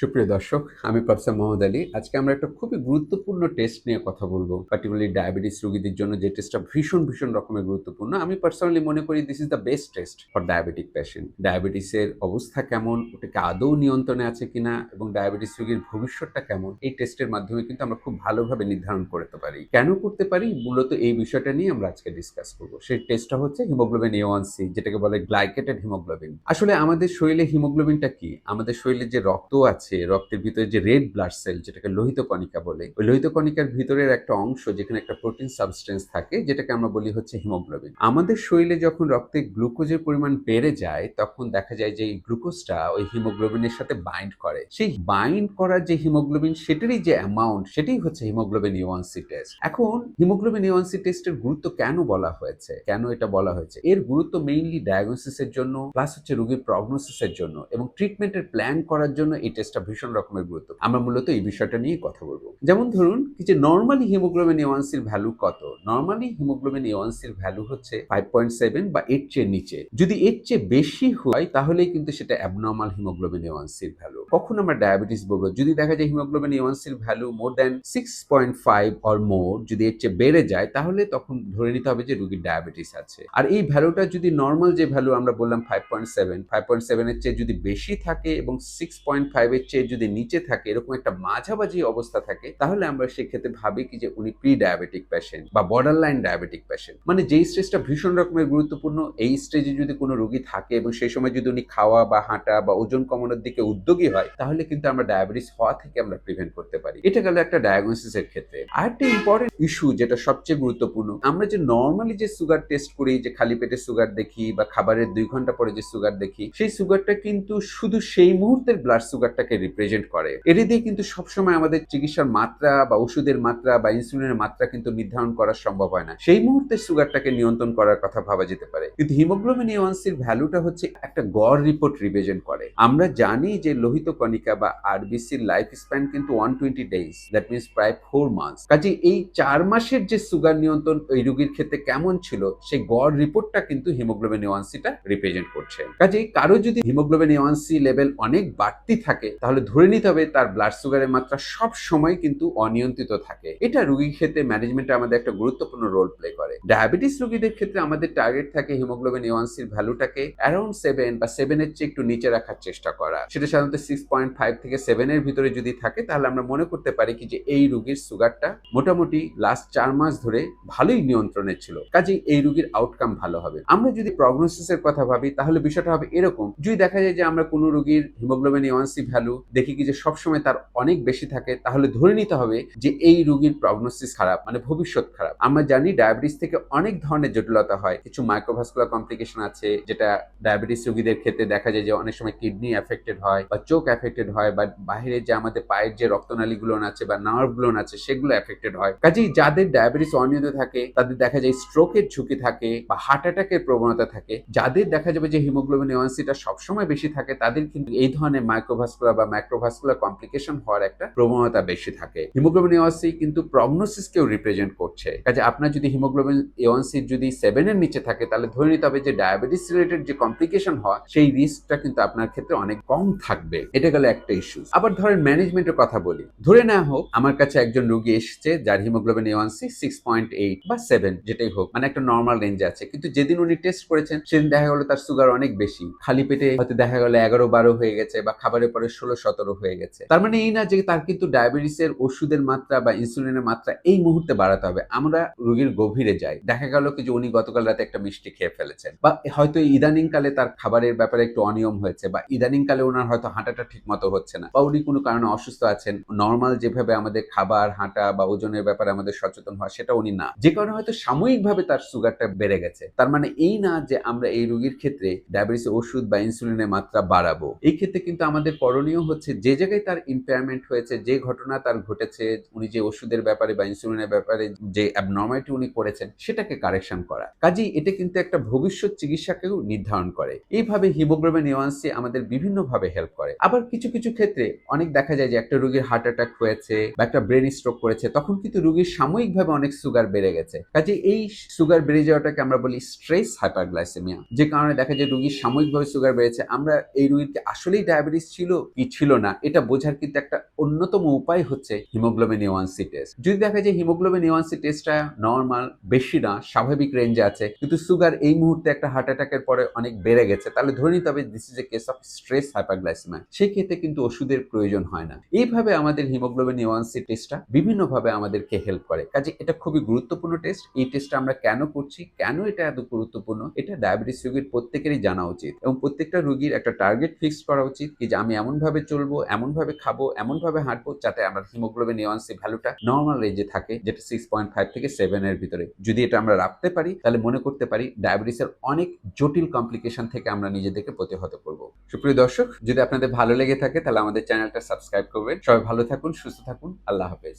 সুপ্রিয় দর্শক, আমি প্রফেসর মোহাম্মদ আলী। আজকে আমরা একটা খুবই গুরুত্বপূর্ণ টেস্ট নিয়ে কথা বলব পার্টিকুলারলি ডায়াবেটিস রোগীদের জন্য যে টেস্টটা ভীষণ ভীষণ রকমের গুরুত্বপূর্ণ। আমি পার্সোনালি মনে করি this is the best test for diabetic patient ডায়াবেটিসের অবস্থা কেমন, ওটাকে আদৌ নিয়ন্ত্রণে আছে কিনা, এবং ডায়াবেটিস রোগীর ভবিষ্যৎটা কেমন, এই টেস্টের মাধ্যমে কিন্তু আমরা খুব ভালোভাবে নির্ধারণ করতে পারি। কেন করতে পারি? মূলত এই বিষয়টা নিয়ে আমরা আজকে ডিসকাস করব। সেই টেস্টটা হচ্ছে হিমোগ্লোবিন এ ওয়ান সি যেটাকে বলে গ্লাইকেটেড হিমোগ্লোবিন আসলে আমাদের শরীরে হিমোগ্লোবিনটা কি? আমাদের শরীরে যে রক্ত আছে রক্তের ভিতরে যে রেড ব্লাড সেল যেটাকে লোহিত কণিকা বলে, ওই লোহিত কণিকার ভিতরের একটা অংশ যেখানে একটা প্রোটিন সাবস্টেন্স থাকে, যেটাকে আমরা বলি হচ্ছে হিমোগ্লোবিন আমাদের শরীরে যখন রক্তে গ্লুকোজের পরিমাণ বেড়ে যায়, তখন দেখা যায় যে এই গ্লুকোজটা ওই হিমোগ্লোবিনের সাথে বাইন্ড করে। সেই বাইন্ড করার যে হিমোগ্লোবিন সেটারই যে অ্যামাউন্ট সেটাই হচ্ছে haemoglobin A one C test এখন হিমোগ্লোবিন ইওয়ানসি টেস্টের গুরুত্ব কেন বলা হয়েছে? কেন এটা বলা হয়েছে? এর গুরুত্ব মেইনলি ডায়াগনোসিসের জন্য প্লাস হচ্ছে রোগীর প্রগনোসিসের জন্য এবং ট্রিটমেন্টের প্ল্যান করার জন্য এই টেস্টটা ভীষণ রকমের গুরুত্ব আমরা মূলত এই বিষয়টা নিয়ে কথা বলব। যেমন ধরুন যে নর্মালি হিমোগ্লোবিন এওয়ানসির ভ্যালু কত? নর্মালি হিমোগ্লোবিন এওয়ানসির ভ্যালু হচ্ছে ফাইভ পয়েন্ট সেভেন বা এর চেয়ে নিচে। যদি এর চেয়ে বেশি হয়, তাহলেই কিন্তু সেটা অ্যাবনর্মাল হিমোগ্লোবিন এওয়ানসির ভ্যালু কখন আমরা ডায়াবেটিস বলব, যদি দেখা যায় haemoglobin এওয়ানসির value more than six point five or more যদি এর চেয়ে বেড়ে যায়, তাহলে তখন ধরে নিতে হবে যে রুগীর ডায়াবেটিস আছে। আর এই ভ্যালুটা যদি নর্মাল যে ভ্যালু আমরা বললাম five point seven five point সেভেনের চেয়ে যদি বেশি থাকে এবং সিক্স পয়েন্ট ফাইভের চেয়ে যদি নিচে থাকে, এরকম একটা মাঝামাঝি অবস্থা থাকে, তাহলে আমরা সেক্ষেত্রে ভাবি কি যে উনি প্রি ডায়াবেটিক পেশেন্ট বা বর্ডার লাইন ডায়াবেটিক পেশেন্ট মানে যেই স্টেজটা ভীষণ রকমের গুরুত্বপূর্ণ, এই স্টেজে যদি কোনো রোগী থাকে এবং সেই সময় যদি উনি খাওয়া বা হাঁটা বা ওজন কমানোর দিকে উদ্যোগী হয়, তাহলে কিন্তু আমরা ডায়াবেটিস হওয়া থেকে আমরা প্রিভেন্ট করতে পারি। এটা গেল একটা ডায়াগনোসিসের ক্ষেত্রে। আরেকটা ইম্পর্টেন্ট ইস্যু যেটা সবচেয়ে গুরুত্বপূর্ণ, আমরা যে নর্মালি যে সুগার টেস্ট করি, যে খালি পেটে সুগার দেখি বা খাবারের দুই ঘণ্টা পরে যে সুগার দেখি, সেই সুগারটা কিন্তু শুধু সেই মুহূর্তের ব্লাড সুগারটাকে রিপ্রেজেন্ট করে। এটি দিয়ে কিন্তু সবসময় আমাদের চিকিৎসার মাত্রা বা ওষুধের মাত্রা বা ইনসুলিনের মাত্রা কিন্তু নির্ধারণ করা সম্ভব হয় না। সেই মুহূর্তে সুগারটাকে নিয়ন্ত্রণ করার কথা ভাবা যেতে পারে। কিন্তু হিমোগ্লোবিন এওয়ানসির ভ্যালুটা হচ্ছে একটা গড় রিপোর্ট রিপ্রেজেন্ট করে। আমরা জানি যে লোহিত কণিকা বা আরবিসির লাইফ স্প্যান কিন্তু one twenty days that means প্রায় ফোর মান্থস কাজে এই চার মাসের যে সুগার নিয়ন্ত্রণ ওই রোগীর ক্ষেত্রে কেমন ছিল, সেই গড় রিপোর্টটা কিন্তু হিমোগ্লোবিন এওয়ানসিটা রিপ্রেজেন্ট করছে। কাজে কারও যদি হিমোগ্লোবিন এওয়ানসি লেভেল অনেক বাড়তি থাকে তাহলে ধরে নিতে হবে তার ব্লাড সুগারের মাত্রা সব সময় কিন্তু অনিয়ন্ত্রিত থাকে। এটা রোগীর ক্ষেত্রে ম্যানেজমেন্টে আমাদের একটা গুরুত্বপূর্ণ রোল প্লে করে। ডায়াবেটিস রোগীদের ক্ষেত্রে আমাদের টার্গেট থাকে হিমোগ্লোবিন এওয়ানসির ভ্যালুটাকে অ্যারাউন্ড সেভেন বা সেভেনের চেয়ে একটু নিচে রাখার চেষ্টা করা। সেটা সাধারণত সিক্স পয়েন্ট ফাইভ থেকে সেভেনের ভিতরে যদি থাকে, তাহলে আমরা মনে করতে পারি কি যে এই রুগীর সুগারটা মোটামুটি লাস্ট চার মাস ধরে ভালোই নিয়ন্ত্রণে ছিল। কাজেই এই রুগীর আউটকাম ভালো হবে। আমরা যদি প্রগনোসিসের কথা ভাবি, তাহলে বিষয়টা হবে এরকম। যদি দেখা যায় যে আমরা কোনো রুগীর হিমোগ্লোবিন এওয়ানসি ভ্যালু দেখি কি যে সবসময় তার অনেক বেশি থাকে, তাহলে ধরে নিতে হবে যে এই রোগীর প্রগনোসিস খারাপ মানে ভবিষ্যৎ খারাপ। আমরা জানি ডায়াবেটিস থেকে অনেক ধরনের জটিলতা হয়। কিছু মাইক্রোভাস্কুলার কমপ্লিকেশন আছে, যেটা ডায়াবেটিস রোগীদের ক্ষেত্রে দেখা যায় যে অনেক সময় কিডনি অ্যাফেক্টেড হয় বা চোখ এফেক্টেড হয় বা বাইরে যে আমাদের পায়ের যে রক্তনালী গুলো আছে বা নার্ভগুলো আছে, সেগুলো এফেক্টেড হয়। কাজেই যাদের ডায়াবেটিস অনিয়মিত থাকে, তাদের দেখা যায় স্ট্রোকের ঝুঁকি থাকে বা হার্ট অ্যাটাকের প্রবণতা থাকে। যাদের দেখা যাবে যে হিমোগ্লোবিন এওয়ানসিটা সবসময় বেশি থাকে, তাদের কিন্তু এই ধরনের মাইক্রোভাস্কুলার বা ম্যাক্রোভাস্কুলার কমপ্লিকেশন হওয়ার একটা প্রবণতা বেশি থাকে। হিমোগ্লোবিন এওয়ানসি কিন্তু প্রগনোসিসকেও রিপ্রেজেন্ট করছে। কাজে আপনার যদি হিমোগ্লোবিন এওয়ানসি যদি সেভেনের নিচে থাকে, তাহলে ধরে নিতে হবে যে ডায়াবেটিস রিলেটেড যে কমপ্লিকেশন হওয়া, সেই রিস্কটা কিন্তু আপনার ক্ষেত্রে অনেক কম থাকবে। এটা গেল একটা ইস্যু আবার ধরেন ম্যানেজমেন্টের কথা বলি। ধরে নেওয়া হোক, আমার কাছে একজন রোগী এসছে যার haemoglobin A one C six point eight বা সেভেন যেটাই হোক মানে একটা নর্মাল রেঞ্জ আছে। কিন্তু যেদিন উনি টেস্ট করেছেন, সেদিন দেখা গেলো তার সুগার অনেক বেশি। খালি পেটে হয়তো দেখা গেলো এগারো বারো হয়ে গেছে বা খাবারের পরে ষোলো সতেরো হয়ে গেছে। তার মানে এই না যে তার কিন্তু ডায়াবেটিসের ওষুধের মাত্রা বা ইনসুলিনের মাত্রা এই মুহূর্তে বাড়াতে হবে। আমরা রোগীর গভীরে যাই। দেখা গেল কি যে উনি গতকাল রাতে একটা মিষ্টি খেয়ে ফেলেছেন। বা হয়তো ইদানিং কালে তার খাবারের ব্যাপারে একটু অনিয়ম হয়েছে বা ইদানিং কালে ওনার হয়তো হাঁটাটা ঠিক মতো হচ্ছে না বা উনি কোনো কারণে অসুস্থ আছেন, নর্মাল যেভাবে আমাদের খাবার, হাঁটা বা ওজনের ব্যাপারে আমাদের সচেতন হওয়া সেটা উনি না। যে কারণে হয়তো সাময়িকভাবে তার সুগারটা বেড়ে গেছে। তার মানে এই না যে আমরা এই রোগীর ক্ষেত্রে ডায়াবেটিস ওষুধ বা ইনসুলিনের মাত্রা বাড়াবো। এই ক্ষেত্রে কিন্তু আমাদের করণীয় হচ্ছে যে জায়গায় তার ইম্পেয়ারমেন্ট হয়েছে, যে ঘটনা তার ঘটেছে, উনি যে ওষুধের ব্যাপারে বা ইনসুলিনের ব্যাপারে যে অ্যাবনর্মালিটি উনি করেছেন, সেটাকে কারেকশন করা। কাজেই এটা কিন্তু একটা ভবিষ্যৎ চিকিৎসাকেও নির্ধারণ করে। এইভাবে হিমোগ্লোবিন এওয়ানসি আমাদের বিভিন্নভাবে হেল্প করে। আবার কিছু কিছু ক্ষেত্রে অনেক দেখা যায় যে একটা রোগীর হার্ট অ্যাটাক হয়েছে বা একটা ব্রেন স্ট্রোক করেছে, তখন কিন্তু রোগীর সাময়িকভাবে অনেক সুগার বেড়ে গেছে। কাজে এই সুগার বেড়ে যাওয়াটাকে আমরা বলি স্ট্রেস হাইপারগ্লাইসেমিয়া যে কারণে দেখা যায় রোগীর সাময়িকভাবে সুগার বেড়েছে। আমরা এই রোগীকে আসলেই ডায়াবেটিস ছিল কি ছিল না। এটা বোঝার কিন্তু একটা অন্যতম উপায় হচ্ছে হিমোগ্লোবিন এওয়ানসি টেস্ট যদি দেখা যায় হিমোগ্লোবিন এওয়ানসি টেস্টটা নর্মাল বেশি না, স্বাভাবিক রেঞ্জে আছে, কিন্তু সুগার এই মুহূর্তে একটা হার্ট অ্যাটাকের পরে অনেক বেড়ে গেছে, তাহলে ধরে নিতে হবে this is a case of stress hyperglycaemia সেই ক্ষেত্রে কিন্তু ওষুধের প্রয়োজন হয় না। এইভাবে আমাদের হিমোগ্লোবিন এওয়ানসি টেস্টটা বিভিন্নভাবে আমাদেরকে হেল্প করে। কাজে এটা খুবই গুরুত্বপূর্ণ টেস্ট এই টেস্টটা আমরা কেন করছি? কেন এটা এত গুরুত্বপূর্ণ? এটা ডায়াবেটিস রোগীর প্রত্যেকেরই জানা উচিত এবং প্রত্যেকটা রোগীর একটা টার্গেট ফিক্স করা উচিত কি যে আমি এমনভাবে চলবো, এমনভাবে খাব, এমনভাবে হাঁটবো যাতে আমার হিমোগ্লোবিন এওয়ানসি ভ্যালুটা নর্মাল রেঞ্জে থাকে, যেটা সিক্স পয়েন্ট ফাইভ থেকে সেভেন এর ভিতরে। যদি এটা আমরা রাখতে পারি, তাহলে মনে করতে পারি ডায়াবেটিসের অনেক জটিল কমপ্লিকেশন থেকে আমরা নিজেদেরকে প্রতিহত করব। সুপ্রিয় দর্শক, যদি আপনাদের ভালো লেগে থাকে, তাহলে আমাদের চ্যানেলটা সাবস্ক্রাইব করবেন। সবাই ভালো থাকুন, সুস্থ থাকুন, আল্লাহ হাফেজ।